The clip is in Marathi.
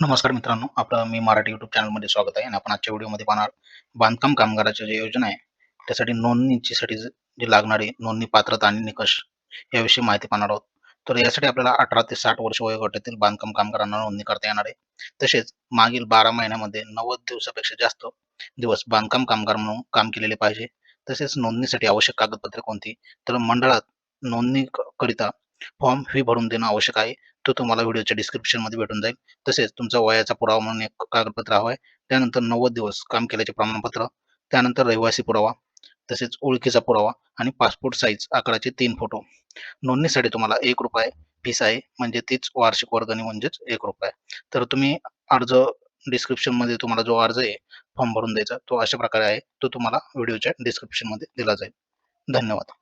नमस्कार मित्रांनो आपलं मी मराठी युट्यूब चॅनलमध्ये स्वागत आहे आणि आपण आजच्या व्हिडिओमध्ये पाहणार बांधकाम कामगाराच्या जे योजना आहे त्यासाठी नोंदणीसाठी जे लागणारी नोंदणी पात्रता आणि निकष याविषयी माहिती पाहणार आहोत. तर यासाठी आपल्याला अठरा ते साठ वर्ष वयोगटातील बांधकाम कामगारांना नोंदणी करता येणार आहे. तसेच मागील बारा महिन्यामध्ये नव्वद दिवसापेक्षा जास्त दिवस बांधकाम कामगार म्हणून काम केलेले पाहिजे. तसेच नोंदणीसाठी आवश्यक कागदपत्रे कोणती? तर मंडळात नोंदणी करिता फॉर्म फी भरून देणं आवश्यक आहे. तो तुम्हाला व्हिडिओच्या डिस्क्रिप्शनमध्ये भेटून जाईल. तसेच तुमचा वयाचा पुरावा म्हणून एक कागदपत्र हवं आहे. त्यानंतर नव्वद दिवस काम केल्याचे प्रमाणपत्र त्यानंतर रहिवासी पुरावा तसेच ओळखीचा पुरावा आणि पासपोर्ट साईज आकाराचे तीन फोटो नोंदणीसाठी तुम्हाला एक रुपये फीस आहे. म्हणजे तीच वार्षिक वर्गणी म्हणजेच एक रुपये. तर तुम्ही अर्ज डिस्क्रिप्शनमध्ये तुम्हाला जो अर्ज आहे फॉर्म भरून द्यायचा तो अशा प्रकारे आहे. तो तुम्हाला व्हिडिओच्या डिस्क्रिप्शनमध्ये दिला जाईल. धन्यवाद.